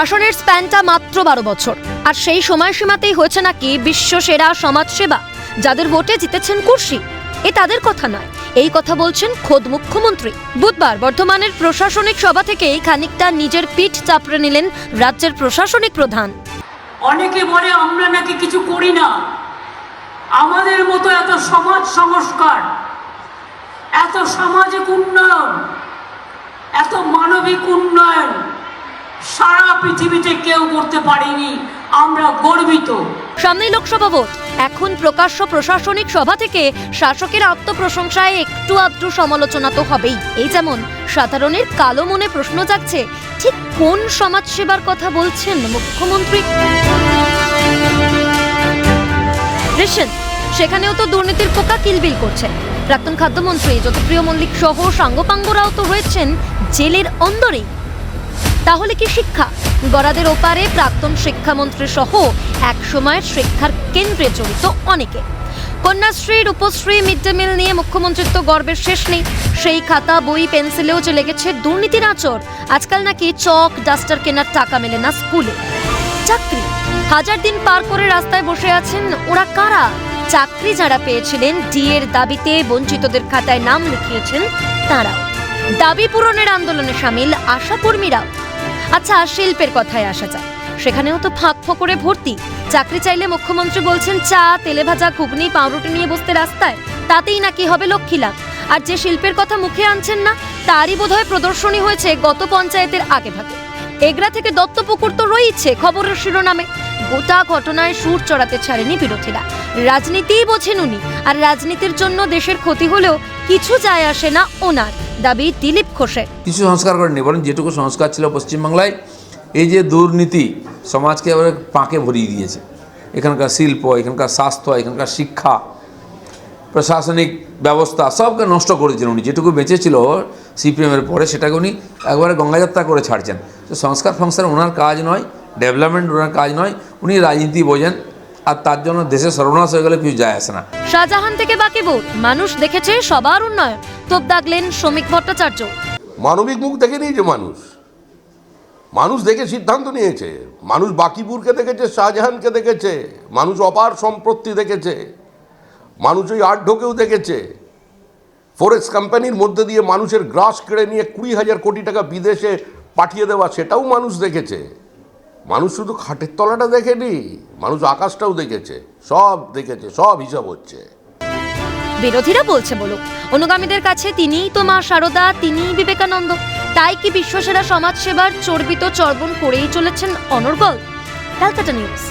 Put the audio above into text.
শাসনের স্প্যানটা মাত্র বারো বছর। আর সেই সময়সীমাতেই হয়েছে নাকি বিশ্ব সেরা সমাজসেবা, যাদের ভোটে জিতেছেন কুর্সি এ তাদের কথা নয়, এই কথা বলছেন খোদ মুখ্যমন্ত্রী। বুধবার বর্ধমানের প্রশাসনিক সভা থেকেই খানিকটা নিজের পিঠ চাপড়ে নিলেন রাজ্যের প্রশাসনিক প্রধান। অনেকে বলে, আমরা নাকি কিছু করি না। আমাদের মতো এত সমাজ সংস্কার, এত সামাজিক উন্নয়ন, এত মানবিক উন্নয়ন সারা পৃথিবীতে কেউ করতে পারেনি। আমরা গর্বিত। সামনেই লোকসভা ভোট। এখন প্রকাশ্য প্রশাসনিক সভা থেকে শাসকের আত্মপ্রশংসায় একটু আধটু সমালোচনা তো হবেই। এই যেমন সাধারণের কালো মনে প্রশ্ন জাগছে, ঠিক কোন সমাজসেবার কথা বলছেন মুখ্যমন্ত্রী? রেশন, সেখানেও তো দুর্নীতির পোকা কিলবিল করছে। প্রাক্তন খাদ্যমন্ত্রী জ্যোতিপ্রিয় মল্লিক সহ সাঙ্গপাঙ্গরাও তো রয়েছেন জেলের অন্দরেই। তাহলে কি শিক্ষা? গড়াদের ওপারে প্রাক্তন শিক্ষামন্ত্রী সহ এক সময়ের শিক্ষার কেন্দ্রে জড়িত অনেকে। Kanyashree, Rupashree mid day meal নিয়ে মুখ্যমন্ত্রীর তো গর্বের শেষ নেই। সেই খাতা, বই, পেন্সিলেও যে লেগেছে দুর্নীতির আচর আজকাল নাকি চক, ডাস্টার কেনার টাকা মেলে না স্কুলে। চাকরি। হাজার দিন পার করে রাস্তায় বসে আছেন ওরা কারা? চাকরি যারা পেয়েছিলেন, ডিএর দাবিতে বঞ্চিতদের খাতায় নাম লিখিয়েছেন তারাও। দাবি পূরণের আন্দোলনে সামিল আশা কর্মীরাও আচ্ছা শিল্পের কথায় আসা যায় সেখানেও তো ফাঁক ফোকরে ভর্তি। চাকরি চাইলে মুখ্যমন্ত্রী বলছেন, চা, তেলে ভাজা, ঘুগনি, পাউরুটি নিয়ে বসতে রাস্তায়। তাতেই নাকি হবে লক্ষ্মী লাভ আর যে শিল্পের কথা মুখে আনছেন না, তারই বোধহয় প্রদর্শনী হয়েছে গত পঞ্চায়েতের আগে ভাগে এগরা থেকে দত্তপুকুর তো রয়েছে, খবরের শিরোনামে। গোটা ঘটনায় সুর চড়াতে ছাড়েনি বিরোধীরা। রাজনীতিই বোঝেন উনি, আর রাজনীতির জন্য দেশের ক্ষতি হলেও কিছু যায় আসে না ওনার, দাবি দিলীপ ঘোষের। কিছু সংস্কার করেনি বরং যেটুকু সংস্কার ছিল পশ্চিমবাংলায়, এই যে দুর্নীতি সমাজকে এবারে পাঁকে ভরিয়ে দিয়েছে। এখানকার শিল্প, এখানকার স্বাস্থ্য, এখানকার শিক্ষা, প্রশাসনিক ব্যবস্থা, সবকে নষ্ট করেছেন উনি। যেটুকু বেঁচেছিল সিপিএমের পরে সেটাকে উনি একবারে গঙ্গাযাত্রা করে ছাড়ছেন। তো সংস্কার ফংস্কার ওনার কাজ নয় ডেভেলপমেন্ট ওনার কাজ নয় উনি রাজনীতি বোঝেন আর তার জন্য দেশের সর্বনাশ হয়ে গেলে কিছু যায় আসে না। শাহজাহান থেকে বাকিবুর মানুষ দেখেছে সবার উন্নয়ন। তোপ দাগলেন শ্রমিক ভট্টাচার্য। মানবিক মুখ দেখে নিয়েছে মানুষ? মানুষ দেখে সিদ্ধান্ত নিয়েছে। মানুষ বাকিপুরকে দেখেছে শাহজাহানকে দেখেছে। মানুষ অপার সম্পত্তি দেখেছে। মানুষ ওই আট ঢোকেও দেখেছে। ফরেক্স কোম্পানির মধ্যে দিয়ে মানুষের গ্রাস কেড়ে নিয়ে কুড়ি হাজার কোটি টাকা বিদেশে পাঠিয়ে দেওয়া, সেটাও মানুষ দেখেছে। মানুষ শুধু খাটের তলাটা দেখেনি, মানুষ আকাশটাও দেখেছে, সব দেখেছে, সব হিসাব হচ্ছে। বিরোধীরা বলছে বলুক, অনুগামীদের কাছে তিনিই তো মা শারদা তিনিই বিবেকানন্দ। তাই কি বিশ্বসেরা সমাজ সেবার চর্বিত চর্বণ করেই চলেছেন অনর্গল? ক্যালকাটা নিউজ।